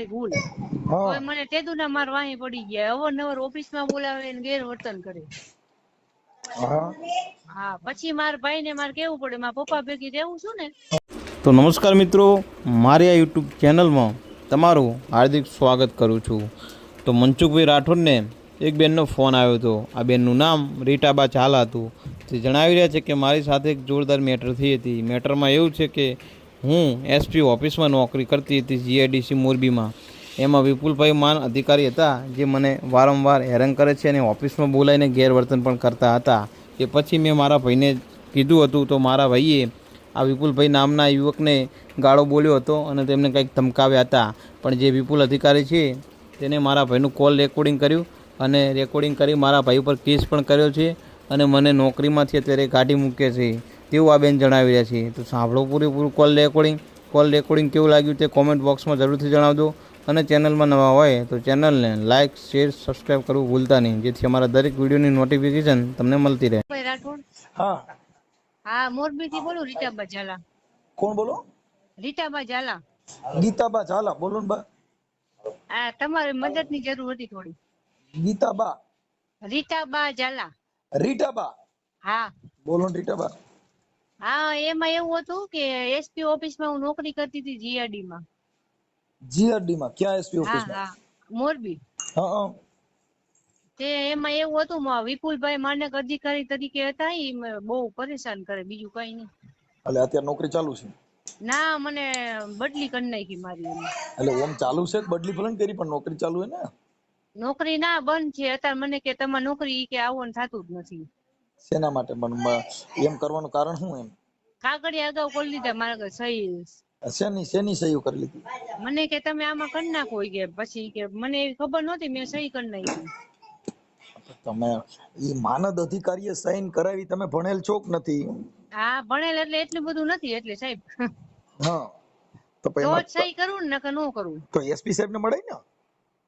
ભૂલ? હવે મને તેદુના માર વાહી પડી ગયા. અવારનવાર ઓફિસમાં બોલાવે ને ગેરવર્તન કરે. હા. હા પછી મારા ભાઈને મારે કેવું પડે? મારા પપ્પા ભેગી રહેવું છું ને. તો નમસ્કાર મિત્રો મારી આ યુટ્યુબ ચેનલમાં તમારું હાર્દિક સ્વાગત કરું છું. તો મનસુખભાઈ રાઠોડને એક બેનનો ફોન આવ્યો હતો. આ બેનનું નામ રીટાબા ચાલા હતું. તે જણાવી રહ્યા છે કે મારી સાથે એક જોરદાર મેટર થઈ હતી. મેટરમાં એવું છે કે હું એસપી ઓફિસમાં નોકરી કરતી હતી જીઆઈડીસી મોરબીમાં. એમાં વિપુલભાઈ માન અધિકારી હતા જે મને વારંવાર હેરાન કરે છે અને ઓફિસમાં બોલાવીને ગેરવર્તન પણ કરતા હતા. એ પછી મેં મારા ભાઈને કીધું હતું, તો મારા ભાઈએ આ વિપુલભાઈ નામના યુવકને ગાળો બોલ્યો હતો અને તેમને કંઈક ધમકાવ્યા હતા. પણ જે વિપુલ અધિકારી છે, તેને મારા ભાઈનું કોલ રેકોર્ડિંગ કર્યું અને રેકોર્ડિંગ કરી મારા ભાઈ ઉપર કેસ પણ કર્યો છે અને મને નોકરીમાંથી અત્યારે કાઢી મૂકે છે. તેવું આ બેન જણાવી રહ્યા છે? તો સાંભળો પૂરેપૂરું કોલ રેકોર્ડિંગ કોલ રેકોર્ડિંગ કેવું લાગ્યું તે કોમેન્ટ બોક્સમાં જરૂરથી જણાવજો. અને ચેનલમાં નવા હોય તો ચેનલને લાઇક શેર સબસ્ક્રાઇબ કરવું ભૂલતા નહીં. જેથી અમારા દરેક વિડીયોની નોટિફિકેશન તમને મળતી રહે. હા. હા મોરબી થી બોલું રીટાબા ઝાલા. કોણ બોલો? રીટાબા ઝાલા. ગીતાબા ઝાલા. બોલો ને બા. આ તમારે મદદની જરૂર હતી થોડી. ગીતાબા. રીટાબા ઝાલા. રીટાબા. હા. બોલો રીટાબા. હા એમાં એવું હતું કે એસપી ઓફિસમાં હું નોકરી કરતી હતી જીઆરડી માં. જીઆરડી માં? ક્યાં એસપી ઓફિસમાં? મોરબી. હા હા. તે એમાં એવું હતું મ- વિપુલભાઈ માનક અધિકારી તરીકે હતા એ બહુ પરેશાન કરે બીજું કઈ નહીં. એટલે અત્યારે નોકરી ચાલુ છે? ના મને બદલી કરી નાખી મારી એટલે ઓમ ચાલુ છે બદલી ભલે કરી પણ નોકરી ચાલુ હે ને? નોકરી ના બંધ છે અત્યારે મને કે તમારે નોકરી કે આવું થતું જ નથી. શેના માટે? પણ એમ કરવાનું કારણ શું એમ? કાગળિયા અગાઉ કરી લીધા મારા સહી શેની શેની સહીઓ કરી લીધી? મને કે તમે આમાં કરી નાખો કે પછી કે મને એવી ખબર નહોતી મેં સહી કરી નાખી. તમે ઈ માનદ અધિકારીએ સાઈન કરાવી તમે ભણેલ છો કે નથી? હા ભણેલ એટલે એટલું બધું નથી એટલે સાહેબ. હા. તો પછી તો સહી કરું ને નકર ન કરું. તો એસપી સાહેબ ને મળે ને?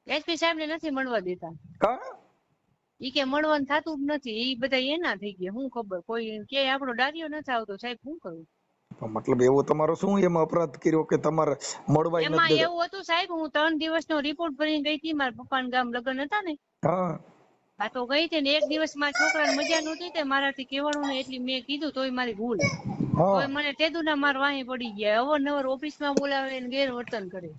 એસપી સાહેબ ને નથી મળવા દેતા. કા? ઈ કે મળવાનું થતું જ નથી ઈ બધા એના થઈ ગયા શું ખબર કોઈ કે આપણો ડાર્યો નથી આવતો સાહેબ શું કરું? મતલબ એવો તમારો શું એમાં અપરાધ કર્યો કે તમારે મળવા એમાં એવું હતું સાહેબ હું ત્રણ દિવસનો રિપોર્ટ ભરીને ગઈ હતી મારા પપ્પાના ગામ લગ્ન હતા ને. હા. તો ગઈ હતી ને એક દિવસ મારા છોકરાને મજા નહોતી તે મારાથી કહેવાનું ને એટલી મેં કીધું તોય મારી ભૂલ. તોય મને તેદુના માર વાહી પડી ગયા અવારનવાર ઓફિસમાં બોલાવે ને ગેરવર્તન કરે.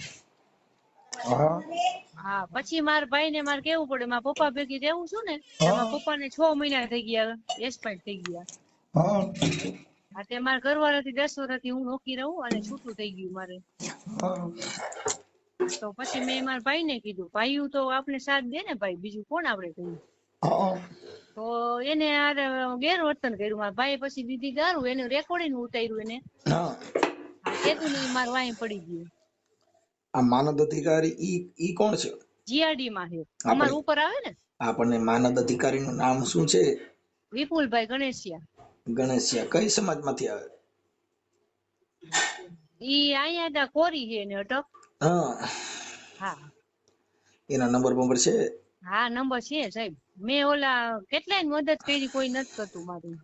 હા. પછી મારા ભાઈ ને મારે કેવું પડે? મારા પપ્પા ભેગી રહેવું છું ને એમાં પપ્પા ને છ મહિના થઈ ગયા એક્સપાયર થઈ ગયા. હા. તે મારા ઘરવાળાથી દસ વર્ષથી હું નોકી રહું અને છૂટું થઈ ગયું મારે. તો પછી મેં મારા ભાઈ ને કીધું ભાઈ તો આપણે સાથ દે ને ભાઈ બીજું કોણ આપડે કહ્યું તો એને આરે ગેરવર્તન કર્યું. મારા ભાઈ પછી દીધી ગારું એનું રેકોર્ડિંગ ઉતાર્યું એને. હા. હા તેતું ને માર વાહી પડી ગયું. આ માનદ અધિકારી ઈ ઈ કોણ છે? જીઆરડી માં છે. અમાર ઉપર આવે ને? આપણને માનદ અધિકારી નું નામ શું છે? વિપુલભાઈ ગણેશિયા. ગણેશિયા કઈ સમાજમાંથી આવે? ઈ અહીંયા હતા કોરી છે ને અટક. હા. હા. એના નંબર બંબર છે? હા નંબર છે સાહેબ. મેં ઓલા કેટલાય મદદ કરી કોઈ નથી કરતું મારું.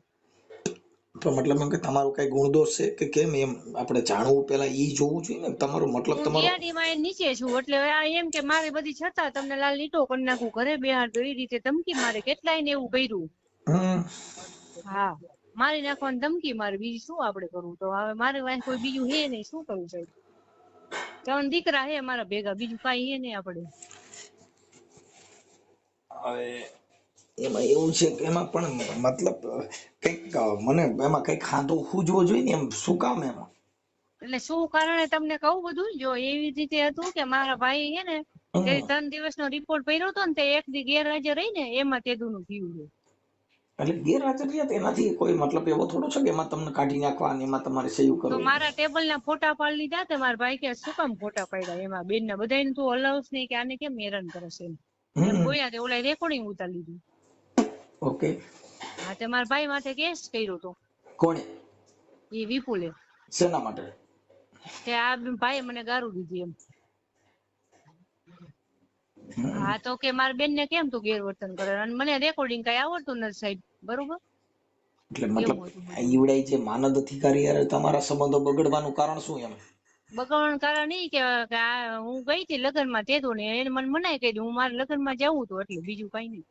તો મતલબ એમ કે તમારો કઈ ગુણદોષ છે કે કેમ એમ? આપણે જાણવું પેલા ઈ જોવું જોઈએ ને. તમારો મતલબ તમારો જીઆરડી માં એ નીચે છું એટલે આ એમ કે મારે બધી છતાં તમને લાલ લીટો કરી નાખું ઘરે બેહાડતો એ રીતે ધમકી મારે કેટલાય ને એવું કર્યું. હમ. હા મારી નાખવાની ધમકી મારે બીજું શું આપણે કરવું? તો હવે મારે વાંહે કોઈ બીજું હે નહીં શું કરવું સાહેબ ત્રણ દીકરા હે મારા ભેગા બીજું કાંઈ હે નહીં આપણે. હવે એમાં એવું છે કે એમાં પણ મતલબ કંઈક મને એમાં કંઈક ખાધો ખૂજવો જોઈએ ને એમ શું કામ એમાં? એટલે શું કારણે તમને કહું બધું? જો એવી રીતે હતું કે મારા ભાઈ હે ને હમ. ત્રણ દિવસનો રિપોર્ટ ભર્યો હતો ને તે એક દી ગેરહાજર રહી ને એમાં તેદુનું થયું છે. એટલે ગેરહાજર રહ્યા તેનાથી કોઈ મતલબ એવો થોડો છે કે એમાં તમને કાઢી નાખવા અને એમાં તમારે સહી તો મારા ટેબલ ના ફોટા પાડી લીધા તે મારા ભાઈ કે શું કામ ફોટા પાડ્યા એમાં? બેન ના બધાને તું અલાઉસ નહીં કે આને કેમ હેરાન કરે છે એમ એમ બોલ્યા તે ઓલા રેકોર્ડિંગ ઉતારી લીધું. ઓકે હા તે મારા ભાઈ માથે કેસ કર્યો તો. કોણે? એ વિપુલે. શેના માટે? તે આ ભાઈ મને ગારું દીધી એમ. હા તો કે મારા બેન ને કેમ તું ગેરવર્તન કરે? અને મને રેકોર્ડિંગ કઈ આવડતું નથી સાહેબ બરોબર? એટલે મતલબ ઈવડાઈ જે માનદ અધિકારી યાર તમારા સંબંધો બગડવાનું કારણ શું એમ? બગડવાનું કારણ ઈ કે હું ગઈ હતી લગ્નમાં તે તો ને એને મને મનાઈ કરી હું મારા લગ્નમાં જવું હતું એટલે બીજું કઈ નહીં.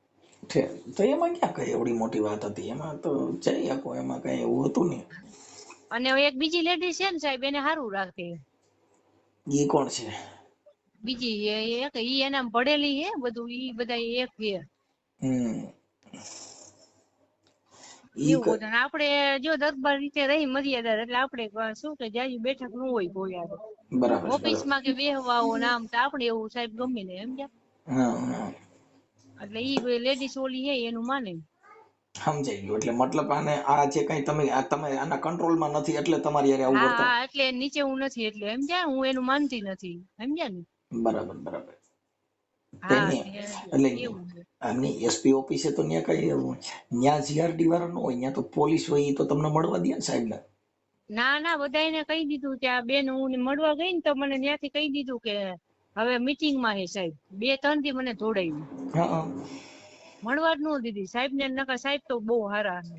તો એમાં ક્યાં કઈ એવડી મોટી વાત હતી? એમાં તો જઈ શકો એમાં કઈ એવું હતું નહીં. અને એક બીજી લેડી છે ને સાહેબ એને સારું રાખતી એ કોણ છે? બીજી એક ઈ એના પડેલી હે બધું ઈ બધા એક છે. હમ. આપણે જો દરબાર રીતે રહી મર્યાદા એટલે આપણે શું કે જાજી બેઠક ન હોય કોઈ. ઓફિસમાં કે બેહવા નામ તો આપણે એવું સાહેબ ગમે ને એમ હા હા. એટલે ઈ લેડીઝ ઓલી હે એનું માને. સમજાઈ ગયું. એટલે મતલબ આને આ જે કઈ તમે તમે આના કંટ્રોલમાં નથી એટલે તમારી યારે આવું વર્તન. હા એટલે નીચે હું નથી એટલે સમજ્યા? હું એનું માનતી નથી. સમજ્યા ને? બરાબર બરાબર. એટલે એવું આમની એસપી ઓફિસે તો ત્યાં કઈ ત્યાં જીઆરડી વાળો ન હોય ત્યાં તો પોલીસ હોય તો તમને મળવા દે ને સાહેબ ને? ના ના બધાને કહી દીધું કે આ બેન હું મળવા ગઈ ને તો મને ત્યાંથી કહી દીધું કે હવે મીટિંગમાં હે સાહેબ. બે ત્રણથી મને જોડાયું. મળવા જ નો દીધી. સાહેબ ને નકર સાહેબ તો બહુ સારા છે.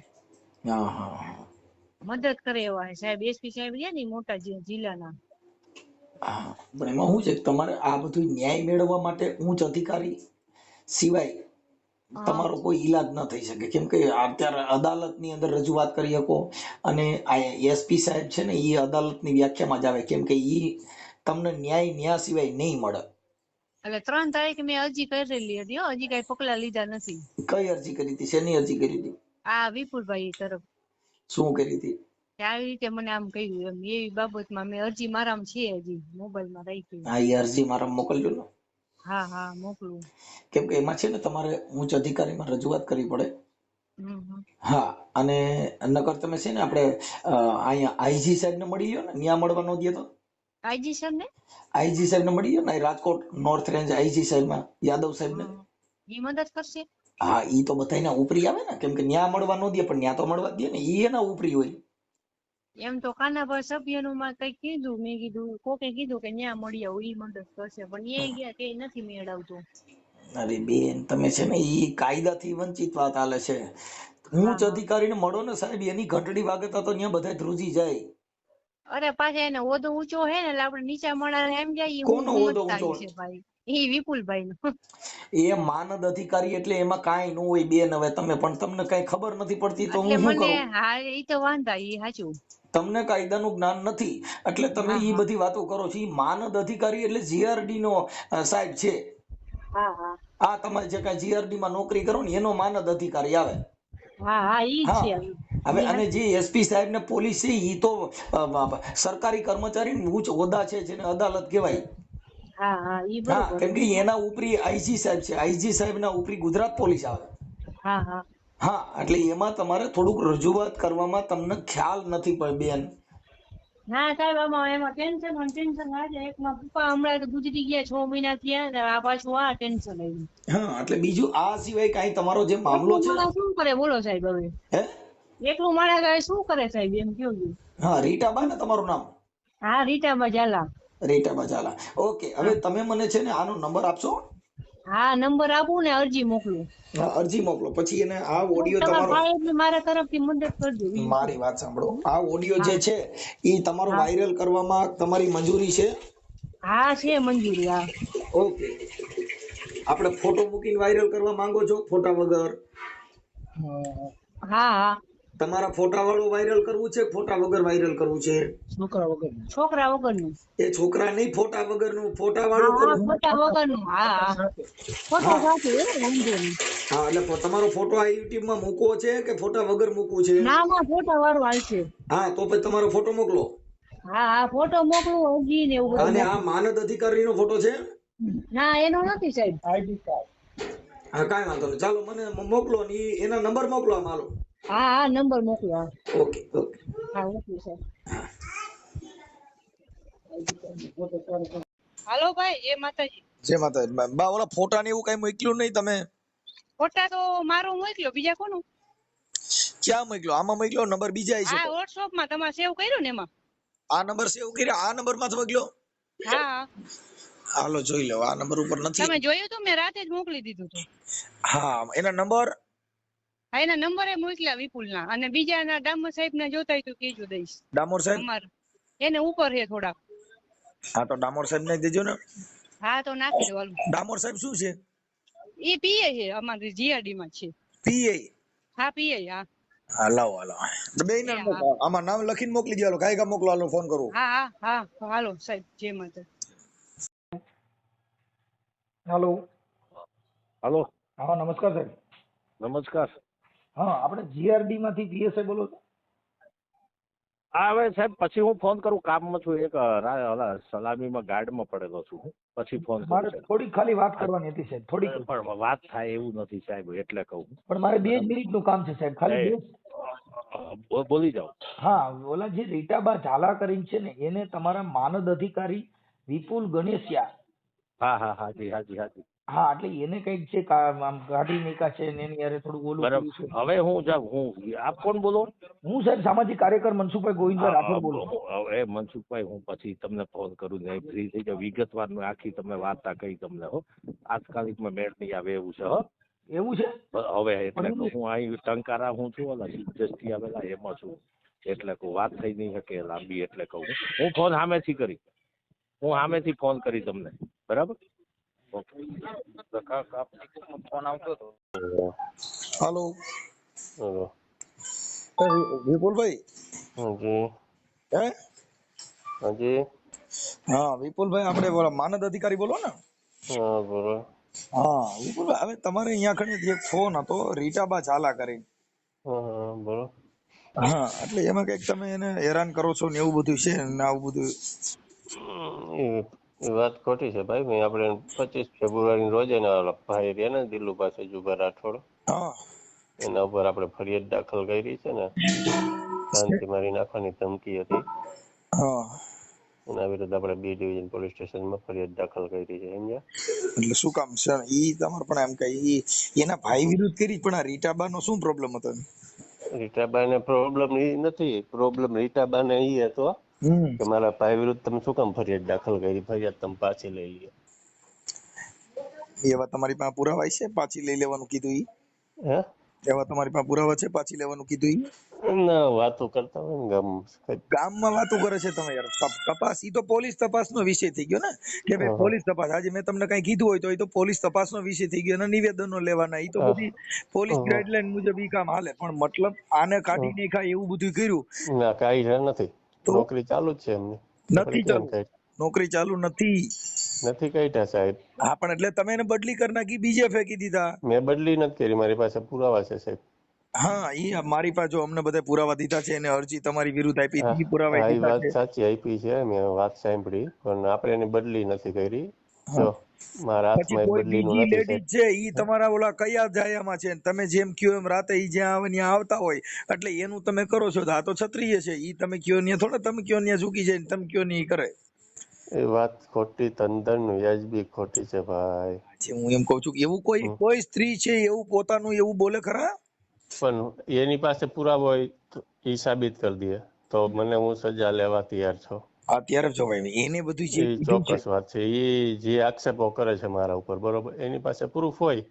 હા હા. મદદ કરે એવા હે સાહેબ એસપી સાહેબ રહ્યા ને મોટા જિલ્લાના. પણ એમાં શું છે તમારે આ બધું ન્યાય મેળવવા માટે ઉચ્ચ અધિકારી સિવાય તમારો કોઈ ઈલાજ ન થઈ શકે. કેમ કે અત્યારે અદાલતની અંદર રજૂઆત કરી શકો અને આ એસપી સાહેબ છે ને એ અદાલતની વ્યાખ્યામાં જ આવે. કેમ કે ઈ તમને ન્યાય ન્યાય સિવાય નહીં મળે. એટલે ત્રણ તારીખ મેં અરજી કરેલી હતી હો. હજી કઈ પગલા લીધા નથી. કઈ અરજી કરી હતી? શેની અરજી કરી હતી? આ વિપુલભાઈ તરફ. શું કરી હતી? આવી રીતે મને આમ કહ્યું એમ. એવી બાબતમાં મેં અરજી મારામાં છે હજી. મોબાઈલમાં રાખી હા એ અરજી મારા મોકલજો ને. હા હા મોકલું. કેમ કે એમાં છે ને તમારે ઉચ્ચ અધિકારીમાં રજૂઆત કરવી પડે. હા અને નકર તમે છે ને આપણે અહીંયા આઈજી સાહેબ ને મળી લ્યો ને. ન્યા મળવા ન દે તો. આઈજી સર ને આઈજી સાહેબ ને મળી ગયો ને રાજકોટ નોર્થ રેન્જ આઈજી સાહેબમાં યાદવ સાહેબ ને ઈ મદદ કરશે? હા ઈ તો બધાયના ઉપરી આવે ને કેમ કે ન્યા મળવા ન દે પણ ન્યા તો મળવા દે ને ઈ એના ઉપરી હોય. એમ તો કાનાભાઈ સભ્યનું માં કઈ કીધું મેં કીધું કોકે કીધું કે ન્યા મળી આવું ઈ મદદ કરશે પણ એ ગયા કે નથી મેળવતું. અરે બેન તમે છે ને ઈ કાયદાથી વંચિત વાત હાલે છે. ઉચ્ચ અધિકારીને મળો ને સાહેબ એની ઘંટડી વાગતા તો ત્યાં બધા ધ્રુજી જાય. અરે પાછા એને ઓદો ઊંચો હે ને એટલે આપણે નીચા માળા એમ જાય કોનો ઓદો ઊંચો? છે ભાઈ? ઈ વિપુલભાઈ નો એ માનદ અધિકારી એટલે એમાં કાંઈ ન હોય બેન હવે તમે પણ તમને કઈ ખબર નથી પડતી તો હું શું કરું? હા ઈ તો વાંધા ઈ સાચું. તમને કાયદાનું જ્ઞાન નથી એટલે તમે ઈ બધી વાતો કરો છો. ઈ માનદ અધિકારી એટલે જીઆરડી નો સાહેબ છે. હા હા. આ તમારે જે કાંઈ જીઆરડી માં નોકરી કરો ને એનો માનદ અધિકારી આવે. હા હા ઈ છે. હવે અને જે એસપી સાહેબ ને પોલીસ છે ઈ તો સરકારી કર્મચારી ઉચ્ચ હોદ્દા છે જેને અદાલત કહેવાય. હા હા ઈ કેમ કે એના ઉપરી આઈજી સાહેબ છે આઈજી સાહેબ ના ઉપરી ગુજરાત પોલીસ આવે. હા હા. હા એટલે એમાં તમારે થોડુંક રજૂઆત કરવામાં તમને ખ્યાલ નથી બેન. ના સાહેબ આમાં એમાં ટેન્શન અને ટેન્શન આજે એકમાં પપ્પા હમણાં તો ગુજરી ગયા છ મહિના થયા ને આ પાછું આ ટેન્શન આવ્યું હા એટલે બીજું આ સિવાય કઈ તમારો જે મામલો છે? શું કરે? બોલો સાહેબ હવે. હે? એકલું મારા ગાય શું કરે સાહેબ? એમ કયો છો? હા રીટાબા ને તમારું નામ? હા રીટાબા ઝાલા. રીટાબા ઝાલા. ઓકે હવે તમે મને છે ને આનો નંબર આપશો? હા નંબર આપું ને અરજી મોકલું. હા અરજી મોકલો. પછી એને આ ઓડિયો તમારો મારા તરફથી મદદ કરજો મારી વાત સાંભળો. આ ઓડિયો જે છે એ તમારો વાયરલ કરવામાં તમારી મંજૂરી છે? હા છે મંજૂરી હા. ઓકે. આપણે ફોટો મૂકીને વાયરલ કરવા માંગો છો? ફોટા વગર? હા હા. તમારા ફોટા વાળું વાયરલ કરવું છે ફોટા વગર વાયરલ કરવું છે? છોકરા વગરનું. એ છોકરા નહીં ફોટા વગરનું ફોટા વાળું કરવું. ફોટા વગરનું હા હા. ફોટા સાથે હો, એટલે તમારો ફોટો આ YouTube માં મૂકવો છે કે ફોટા વગર મૂકવું છે? ના ના ફોટા વાળું આવશે હા તો પછી તમારો ફોટો મોકલો. હા હા ફોટો મોકલું અરજી ને એવું બધું અને આ માનદ અધિકારીનો ફોટો છે? ના એનો નથી સાહેબ. હા કાઈ વાંધો નહીં. ચાલો મને મોકલો ને એના નંબર મોકલો આમ હાલો. હા હા નંબર મોકલો. હા. Okay okay. હા મોકલું સાહેબ. હાલો ભાઈ જય માતાજી. જય માતાજી. બા ઓલા ફોટા ને એવું કઈ મોકલ્યું નહીં તમે? ફોટા તો મારો મોકલ્યો બીજા કોનું? ક્યાં મોકલ્યો? આમાં મોકલ્યો નંબર બીજા છે હા વોટ્સઅપમાં તમારે સેવ કર્યું ને એમાં? આ નંબર સેવ કર્યો? આ નંબરમાં મોકલ્યો? હા. હા હાલો જોઈ લો. આ નંબર ઉપર નથી. તમે જોયું તો મેં રાતે જ મોકલી દીધું હતું હા એના નંબર? હા એના નંબરે મોકલ્યા વિપુલ ના અને બીજા ના ડામર સાહેબ ના જોતા હોય તો કેજો દઈશ. ડામોર સાહેબ? અમાર. એને ઉપર છે થોડાક. હા તો ડામોર સાહેબ ને દેજો ને. હા તો નાખી દો ડામોર સાહેબ શું છે? એ પીએ છે અમારી જીઆરડી માં છે. પીએ? હા પીએ હા. હા લાવો હાલો બે ને આમાં નામ લખીને મોકલી દેવાલો કાઈ કાંઈ કા મોકલો હાલો ફોન કરું. હા હા હા હાલો સાહેબ જે માતા હાલો. હાલો. હા નમસ્કાર સાહેબ. નમસ્કાર. હા આપણે જીઆરડી માંથી પીએસઆઈ બોલો છો? હા હવે સાહેબ પછી હું ફોન કરું કામમાં છું એક સલામીમાં ગાર્ડમાં પડેલો છું હું. પછી ફોન મારે થોડી ખાલી વાત કરવાની હતી સાહેબ થોડી. પણ વાત થાય એવું નથી સાહેબ એટલે કહું. પણ મારે બે જ મિનિટનું કામ છે સાહેબ ખાલી બોલી જાઓ. હા ઓલા જે રીટાબા ઝાલા કરીને છે ને એને તમારા માનદ અધિકારી વિપુલ ગણેશિયા હા હા હાજી હાજી હાજી. હા એટલે એને કંઈક છે કા- આમ કાઢી નીકા છે ને એની યારે થોડું ઓલું બરાબર. કર્યું છે. હવે હું જાઉં હું આપ કોણ બોલો? હું સાહેબ સામાજિક કાર્યકર મનસુખભાઈ ગોવિંદભાઈ રાઠોડ બોલું છું. હવે મનસુખભાઈ હું પછી તમને ફોન કરું ને ફ્રી થઈ જાવ વિગતવારનું આખી તમને વાર્તા કહી તમને હો. આજકાલિકમાં મેળ નહીં આવે એવું છે હો. એવું છે? હવે એટલે કે હું અહીં ટંકારા હું છું ઓલા સિદ્ધેશથી આવેલા એમાં છું. એટલે કહું વાત થઈ નહીં શકે લાંબી એટલે કહું. હું ફોન સામેથી કરી હું સામેથી ફોન કરી તમને. બરાબર? ઓકે ફોન આવતો હતો હાલો વિપુલભાઈ હે? વિપુલભાઈ આપણે માનદ અધિકારી બોલો ને. હા બોલો. હા વિપુલભાઈ હવે તમારે અહીંયા કણે એક ફોન હતો રીટાબા ઝાલા કરી હા હા બોલો. હા એટલે એમાં કંઈક તમે એને હેરાન કરો છો ને એવું બધું છે ને આવું બધું? વાત ખોટી છે ભાઈ. મેં આપણે પચીસ ફેબ્રુઆરી રોજ એના ભાઈ રહ્યા ને દિલ્લુ પાસે જુબા રાઠોડ. એના ઉપર આપણે ફરિયાદ દાખલ કરી છે ને. શાંતિ મારી નાખવાની ધમકી હતી. એના વિરુદ્ધ આપણે બી ડિવિઝન પોલીસ સ્ટેશનમાં ફરિયાદ દાખલ કરી છે સમજ્યા? એટલે શું કામ છે? ઈ તમારે પણ એમ કે ઈ એના ભાઈ વિરુદ્ધ કરી પણ આ રીટાબા નો શું પ્રોબ્લેમ હતો? રીટાબાને પ્રોબ્લેમ એ નથી. પ્રોબ્લેમ રીટાબાને એ હતો કે મારા ભાઈ વિરુદ્ધ તમે શું કામ ફરિયાદ દાખલ કરી? ફરિયાદ તમે પાછી લઈ લ્યો. એવા તમારી પાસે પુરાવા છે? પાછી લઈ લેવાનું કીધું ઈ? હે? એવા તમારી પાસે પુરાવા છે? પાછી લેવાનું કીધું ઈ? ના વાતો કરતા હોય ને ગામ ગામમાં વાતો કરે છે તમે યાર. તપાસ ઈ તો પોલીસ તપાસનો વિષય થઈ ગયો ને? કે ભાઈ પોલીસ તપાસ. આજે મેં તમને કઈ કીધું હોય તો એ તો પોલીસ તપાસનો વિષય થઈ ગયો ને નિવેદનો લેવાના. ઈ તો. બધી પોલીસ. ગાઈડલાઈન મુજબ ઈ કામ હાલે. પણ મતલબ આને કાઢી નહીં ખાય એવું બધું કર્યું. ના કાઈ નથી? નોકરી ચાલુ જ છે એમની નથી ચાલુ. નોકરી ચાલુ નથી. નથી કાઢ્યા સાહેબ? હા પણ એટલે તમે એને બદલી કરી નાખી બીજે ફેંકી દીધા. મેં બદલી નથી કરી મારી પાસે પુરાવા છે સાહેબ. હા ઈ મારી પાસે જો અમને બધા પુરાવા દીધા છે એને અરજી તમારી વિરુદ્ધ આપી હતી પુરાવા એ વાત સાચી આપી છે મેં વાત સાંભળી પણ આપણે એની બદલી નથી કરી. જો મારા પછી હાથમાં એ કોઈ બદલીનું નથી છે ઈ તમારા ઓલા કયા જાયામાં છે તમે જેમ કયો એમ રાતે ઈ જ્યાં આવે ત્યાં આવતા હોય એટલે એનું તમે કરો છો આ તો ક્ષત્રિય છે ઈ તમે કયો ને થોડા તમે કયો ને ઝૂકી જાય તમે કયો ને કરે. એ વાત ખોટી તંદન વ્યાજબી ખોટી છે ભાઈ. હું એમ કઉ છું કે એવું કોઈ કોઈ સ્ત્રી છે એવું પોતાનું એવું બોલે ખરા? પણ એની પાસે પુરાવો હોય એ સાબિત કરી દે. તો મને હું સજા લેવા તૈયાર છું. અત્યારે જોવાય એને બધું જે ચોક્કસ વાત છે. એ જે આક્ષેપો કરે છે મારા ઉપર બરોબર? એની પાસે પ્રૂફ હોય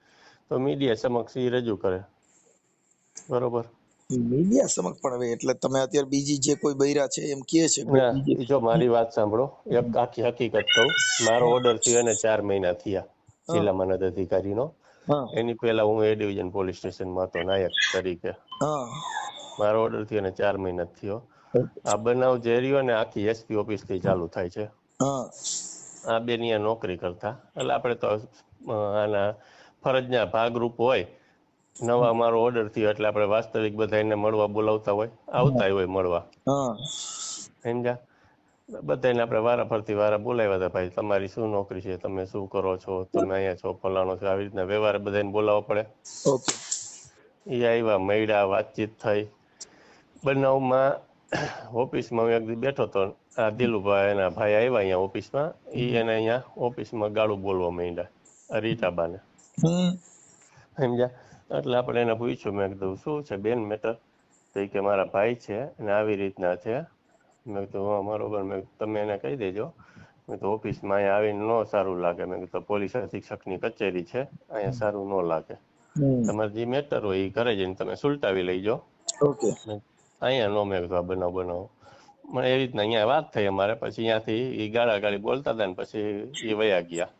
તો મીડિયા સમક્ષ એ રજૂ કરે. બરોબર? મીડિયા સમક્ષ પણ હવે એટલે તમે અત્યારે બીજી જે કોઈ બૈરા છે એમ કે છે જો મારી વાત સાંભળો એક આખી હકીકત કહું. મારો ઓર્ડર થયો એને ચાર મહિના થયા જિલ્લા મનદ અધિકારીનો. એની પહેલા હું એ ડિવિઝન પોલીસ સ્ટેશનમાં હતો નાયક તરીકે. હા. મારો ઓર્ડર થયો એને ચાર મહિના થયો. આ બનાવ જે રહ્યો ને આખી એસપી ઓફિસથી ચાલુ થાય છે. આ બે ની નોકરી કરતા. એટલે આપણે તો આના ફરજના ભાગરૂપ હોય. નવા અમારો ઓર્ડર થયો એટલે આપણે વાસ્તવિક બધા એને મળવા બોલાવતા હોય. આવતા હોય મળવા. સમજ્યા? બધાને આપણે વારા ફરતી વારા બોલાવ્યા હતા ભાઈ તમારી શું નોકરી છે? તમે શું કરો છો? તમે અહીંયા છો ફલાણો છો? આવી રીતના વ્યવહાર બધાને બોલાવવા પડે. એ આવ્યા મળ્યા વાતચીત થઈ. બનાવમાં ઓફિસમાં હું એક દી બેઠો તો આ દિલુભાઈ એના ભાઈ આવ્યા અહીંયા ઓફિસમાં એ એને અહીંયા ઓફિસમાં ગાળું બોલવા માંડ્યા રીટાબાને. સમજ્યા? એટલે આપણે એને પૂછ્યું મેં કીધું શું છે બેન મેટર? તો કે મારા ભાઈ છે અને આવી રીતના છે. મેં કીધું હા બરોબર. મેં તમે એને કહી દેજો. મેં તો ઓફિસમાં અહીંયા આવીને ન સારું લાગે. મેં કીધું પોલીસ અધિક્ષકની કચેરી છે અહીંયા સારું ન લાગે. તમારે જે મેટર હોય એ ઘરે જઈને તમે સુલટાવી લઈ જાઓ. ઓકે. અહીંયા નો મેં કીધું આ બનાવ મને એવી રીતના અહીંયા વાત થઈ અમારે પછી અહીંયાથી એ ગાળા ગાળી બોલતા હતા ને પછી એ વયા ગયા.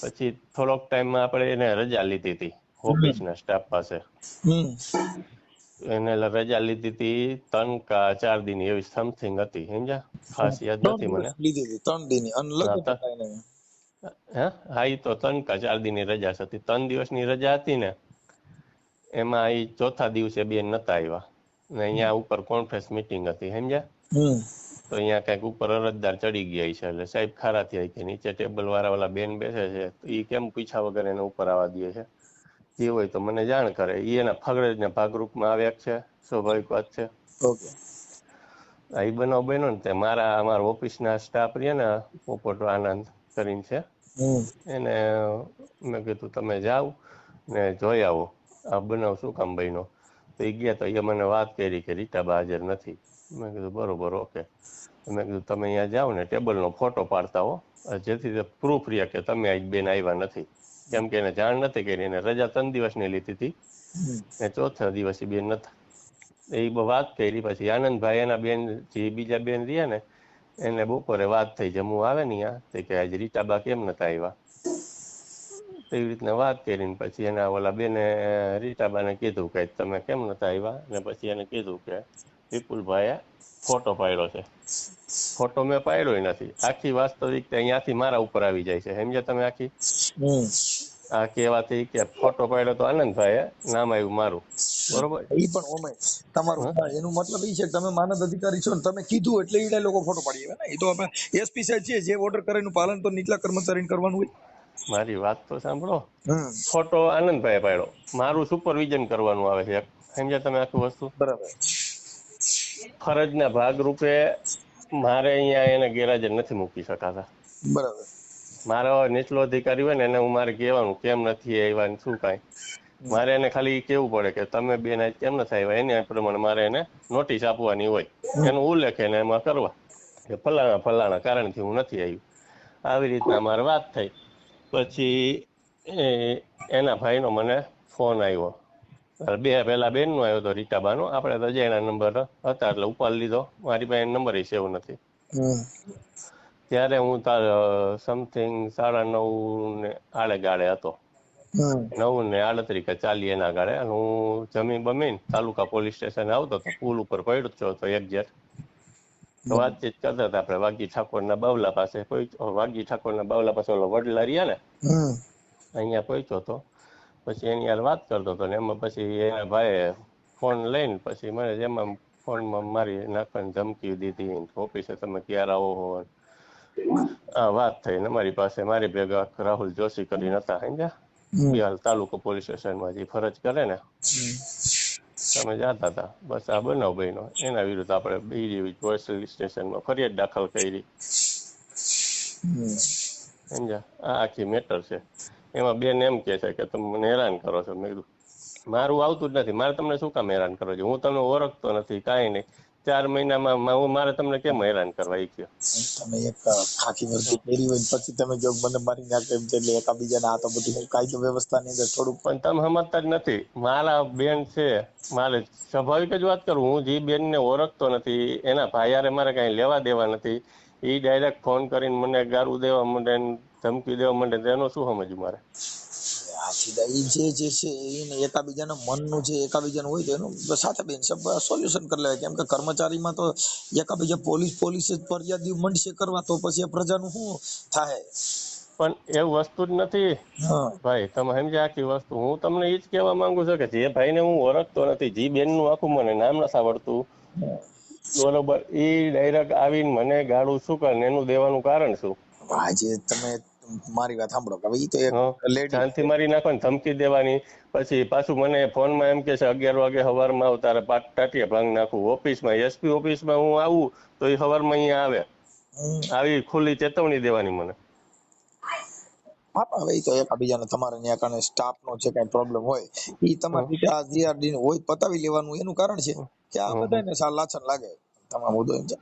પછી થોડોક ટાઈમમાં આપણે એને રજા લીધી હતી ઓફિસના સ્ટાફ પાસે. એને રજા લીધી હતી ત્રણ કા ચાર દિન એવી સમથિંગ હતી સમજ્યા? ખાસ યાદ નથી મને. લીધી હતી ત્રણ દિન. હા, ઈ તો ત્રણ કા ચાર દિનની રજા હતી. ત્રણ દિવસની રજા હતી ને એમાં એ ચોથા દિવસે બેન નતા આવ્યા. ને અહીંયા ઉપર કોન્ફરન્સ મીટિંગ હતી સમજ્યા? તો અહીંયા કંઈક ઉપર અરજદાર ચડી ગયા છે એટલે સાહેબ ખારા થયા કે નીચે ટેબલ વાળા ઓલા બેન બેસે છે તો એ કેમ પૂછ્યા વગર એને ઉપર આવવા દે છે? જે હોય તો મને જાણ કરે. એ એના ફગડના ભાગરૂપમાં આવ્યા છે સ્વાભાવિક વાત છે. ઓકે. આ બનાવ બન્યો ને તે મારા અમારા ઓફિસના સ્ટાફ રહે ને પોપોટો આનંદ કરીને છે. એને મેં કીધું તમે જાઓ ને જોઈ આવો. આ બનાવ શું કામ બન્યો? તો એ ગયા તો એ મને વાત કરી કે રીટાબા હાજર નથી. મેં કીધું બરોબર ઓકે. મેં કીધું તમે અહીંયા જાઓ ને ટેબલનો ફોટો પાડતા હો. જેથી તે પ્રૂફ રહે કે તમે આજ બેન આવ્યા નથી. કેમ કે એને જાણ નથી કરી એને રજા ત્રણ દિવસની લીધી હતી. ને ચોથા દિવસે બેન નતા. એ વાત કરી પછી આનંદભાઈ એના બેન જે બીજા બેન રહ્યા ને એને બપોરે વાત થઈ જમવું આવે ને ત્યાં તે કે આજે રીટાબા કેમ નતા આવ્યા એવી રીતના વાત કરીને પછી એના ઓલા બેને રીટાબાને કીધું કે તમે કેમ નતા આવ્યા ને પછી એને કીધું કે વિપુલભાઈએ ફોટો પાડ્યો છે. ફોટો મેં પાડ્યો નથી. આખી વાસ્તવિકતા અહીંયાથી મારા ઉપર આવી જાય છે. સમજ્યા તમે આખી? આ કહેવાથી કે ફોટો પાડ્યો તો આનંદભાઈએ નામ આવ્યું મારું. બરોબર? ઈ પણ ઓમે. તમારું એનું મતલબ એ છે કે તમે માનદ અધિકારી છો ને તમે કીધું એટલે એ લોકો ફોટો પાડી આવે ને? એ તો આપણે એસપી સાહેબ છે જે ઓર્ડર કરે એનું પાલન તો નીચલા કર્મચારીને કરવાનું હોય. મારી વાત તો સાંભળો. ફોટો આનંદભાઈ પાડ્યો. મારું સુપરવિઝન કરવાનું આવે છે. સમજ્યા તમે આખું વસ્તુ? બરાબર. ફરજના ભાગરૂપે મારે અહીંયા એને ગેરહાજર નથી મૂકી શકાતા. બરાબર. મારો નીચલો અધિકારી હોય ને એને હું મારે કહેવાનું કેમ નથી આવ્યા શું કાંઈ? મારે એને ખાલી કેવું પડે કે તમે બેન કેમ નથી આવ્યા? એના પ્રમાણે મારે એને નોટિસ આપવાની હોય. એનો ઉલ્લેખ એને એમાં કરવા. કે ફલાણા ફલાણા કારણથી હું નથી આવ્યું. આવી રીતના મારે વાત થઈ. પછી એના ભાઈનો મને ફોન આવ્યો બે પહેલા બેનનો આવ્યો હતો રીટાબાનો. આપણે તો અજયના નંબર હતા એટલે ઉપાડ લીધો. મારી પાસે નંબર સેવ નથી. ત્યારે હું તાર સમથિંગ સાડા નવ ને આડે ગાળે હતો. નવ ને આડત્રીસ કે ચાલી એના ગાળે. અને હું જમીન બમીન તાલુકા પોલીસ સ્ટેશન આવતો તો પુલ ઉપર પડ્યો જ હતો એક જેટ વાતચીત કરતા હતા. આપણે વાગી ઠાકોરના બાવલા પાસે કોઈ વાગી ઠાકોરના બાવલા પાસે ઓલો વડલા રહ્યા ને અહીંયા પહોંચ્યો તો પછી એની યાર વાત કરતો હતો ને એમાં પછી એના ભાઈએ ફોન લઈને પછી મને એમાં ફોનમાં મારી નાખવાની ધમકી દીધી ઓફિસે તમે ક્યારે આવો હો? આ વાત થઈ ને મારી પાસે મારી ભેગા રાહુલ જોશી કરીને હતા સમજ્યા? બિહાર તાલુકો પોલીસ સ્ટેશનમાં જે ફરજ કરે ને તમે જતા હતા. બસ આ બનાવ બન્યો. એના વિરુદ્ધ આપણે બીજી પોલીસ સ્ટેશનમાં ફરિયાદ દાખલ કરી. સમજ્યા? આ આખી મેટર છે. એમાં બેન એમ કે છે કે તમે મને હેરાન કરો છો. મેં કીધું મારું આવતું જ નથી. મારે તમને શું કામ હેરાન કરો છો? હું તમને ઓળખતો નથી. કાંઈ નહીં. ચાર મહિનામાં હું મારે તમને કેમ હેરાન કરવા કયો? તમે એક ખાખી વર્દી પહેરી હોય પછી તમે જો મને મારી નાખે એમ એટલે એકાબીજાને આ તો બધું કાયદો વ્યવસ્થાની અંદર થોડુંક પણ તમે સમજતા જ નથી. મારા બેન છે મારે સ્વાભાવિક જ વાત કરું હું જે બેનને ઓળખતો નથી એના ભાઈ મારે કાંઈ લેવા દેવા નથી. એ ડાયરેક્ટ ફોન કરીને મને ગારું દેવા માંડે ને ધમકી દેવા માંડે એનો શું સમજવું મારે? આ જે જે છે એને એકાબીજાના મનનું જે એકાબીજાનું હોય તો એનું સાથે બેન સોલ્યુશન કરી લેવાય. કેમ કે કર્મચારીમાં તો એકાબીજા પોલીસ પોલીસ જ ફરિયાદી મંડશે કરવા તો પછી એ પ્રજાનું શું થાય પણ એવું વસ્તુ જ નથી. હા. ભાઈ તમે સમજ્યા આખી વસ્તુ. હું તમને એ જ કહેવા માંગુ છું કે જે ભાઈને હું ઓળખતો નથી જે બેનનું આખું મને નામ નથી આવડતું બરોબર એ ડાયરેક્ટ આવીને મને ગાળું શું કરે એનું દેવાનું કારણ શું? આજે તમે મારી વાત સાંભળો કે ઈ તો એક લેડી શાંતિ મારી નાખો ને ધમકી દેવાની. પછી પાછું મને ફોનમાં એમ કે છે અગિયાર વાગે સવારમાં આવ તારે પાટ ટાટિયા ભાંગ નાખું. ઓફિસમાં એસપી ઓફિસમાં હું આવું તો એ સવારમાં અહીંયા આવે. આવી ખુલ્લી ચેતવણી દેવાની મને. હા હવે તો એકાબીજાને તમારે ત્યાં કારણે સ્ટાફ નો જે કઈ પ્રોબ્લેમ હોય ઈ તમારી રીતે આ જીઆરડી હોય પતાવી લેવાનું એનું કારણ છે. કે આ બધાને લાછન લાગે તમારો મુદ્દો એમ છે.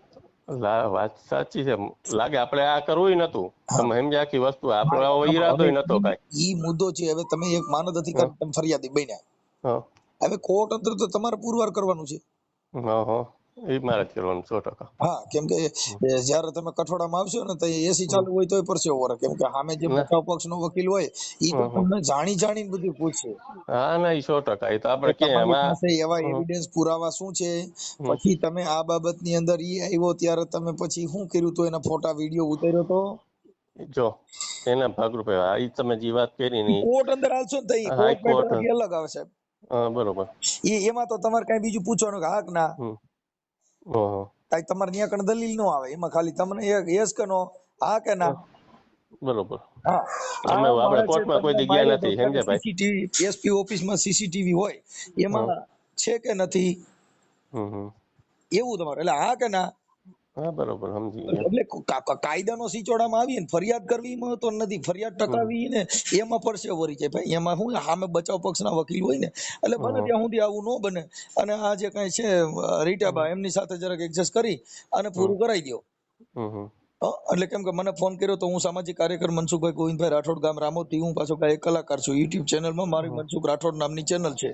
વાત સાચી છે. લાગે આપણે આ કરવું નતું. તમે સમજ્યા આખી વસ્તુ આપણો ઈરાદો નતો કાઈ. ઈ મુદ્દો છે હવે તમે એક માનદ અધિકારી તમે ફરિયાદી બન્યા. હવે કોર્ટ અંદર તો તમારે પુરવાર કરવાનું છે. હા હં. એ મારે કરવાનું સો ટકા. હા કેમ કે એ જ્યારે તમે કઠોળામાં આવશો ને તો એસી ચાલુ હોય તોય પરસે વળે કેમ કે સામે જે ના. પક્ષ નો વકીલ હોય ઈ તો. તમને જાણી જાણીને બધું પૂછશે હા ના એ સો ટકા. એ તો આપણે કે એમાં પાસે એવા એવિડન્સ પુરાવા શું છે? પછી તમે આ બાબતની અંદર ઈ આવ્યો ત્યારે તમે પછી શું કર્યું તો એના ફોટા વીડિયો ઉતાર્યો તો? જો એના ભાગરૂપે. આ ઈ તમે જે વાત કરી ને કોર્ટ અંદર આવશો ને તો કોર્ટ અલગ આવશે હા બરોબર. એ એમાં તો તમારે કઈ બીજું પૂછવાનું કે હા ના. કાંઈ તમારે ત્યાં કણ દલીલ ન આવે એમાં ખાલી તમને એક યસ કે નો હા કે ના? બરોબર. હા. અમે આપણે કોર્ટમાં કોઈ તમને દી ગયા માર્યો નથી, સમજ્યા ભાઈ? સીસીટીવી એસપી ઓફિસમાં સીસીટીવી હોય એમાં છે કે નથી? એવું તમારે એટલે હા કે ના? હા બરોબર સમજી એટલે કાયદાનો સિચોડામાં આવીએ ને ફરિયાદ કરવી એમાં નથી. ફરિયાદ ટકાવી ને એમાં પરસે વરી જાય ભાઈ એમાં શું સામે બચાવ પક્ષના વકીલ હોય ને એટલે ભલે ત્યાં સુધી આવું ન બને અને આ જે કઈ છે રીટાબા એમની સાથે જરાક એડજસ્ટ કરી અને પૂરું કરાવી દો હો? એટલે કેમ કે મને ફોન કર્યો તો હું સામાજિક કાર્યકર મનસુખભાઈ ગોવિંદભાઈ રાઠોડ ગામ રામોતી હું પાછો એક કલાકાર છું. યુટ્યુબ ચેનલમાં મારી મનસુખ રાઠોડ નામની ચેનલ છે.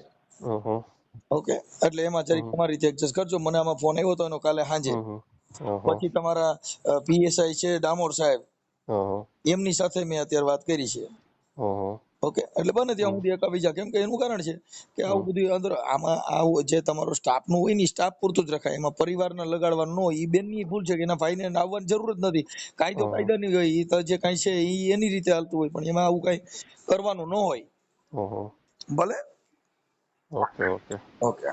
ઓકે? એટલે એમાં જરીક તમારી રીતે એડજસ્ટ કરજો. મને આમાં ફોન આવ્યો હતો એનો કાલે સાંજે. પછી તમારા પીએસઆઈ છે ડામોર સાહેબ. એમની સાથે મેં અત્યારે વાત કરી છે. ઓકે એટલે બને ત્યાં સુધી એકા બીજા કેમ કે એનું કારણ છે કે આવું બધું અંદર આમાં આવું જે તમારો સ્ટાફનું હોય ને સ્ટાફ પૂરતું જ રખાય. એમાં પરિવારને લગાડવાનું ન હોય. ઈ બેનની ભૂલ છે કે એના ભાઈને આવવાની જરૂર જ નથી. કાયદો. કાયદાની હોય. એ તો જે કાંઈ છે એ એની રીતે હાલતું હોય. પણ એમાં આવું કાંઈ કરવાનું ન હોય. ભલે? Okay okay. ઓકે.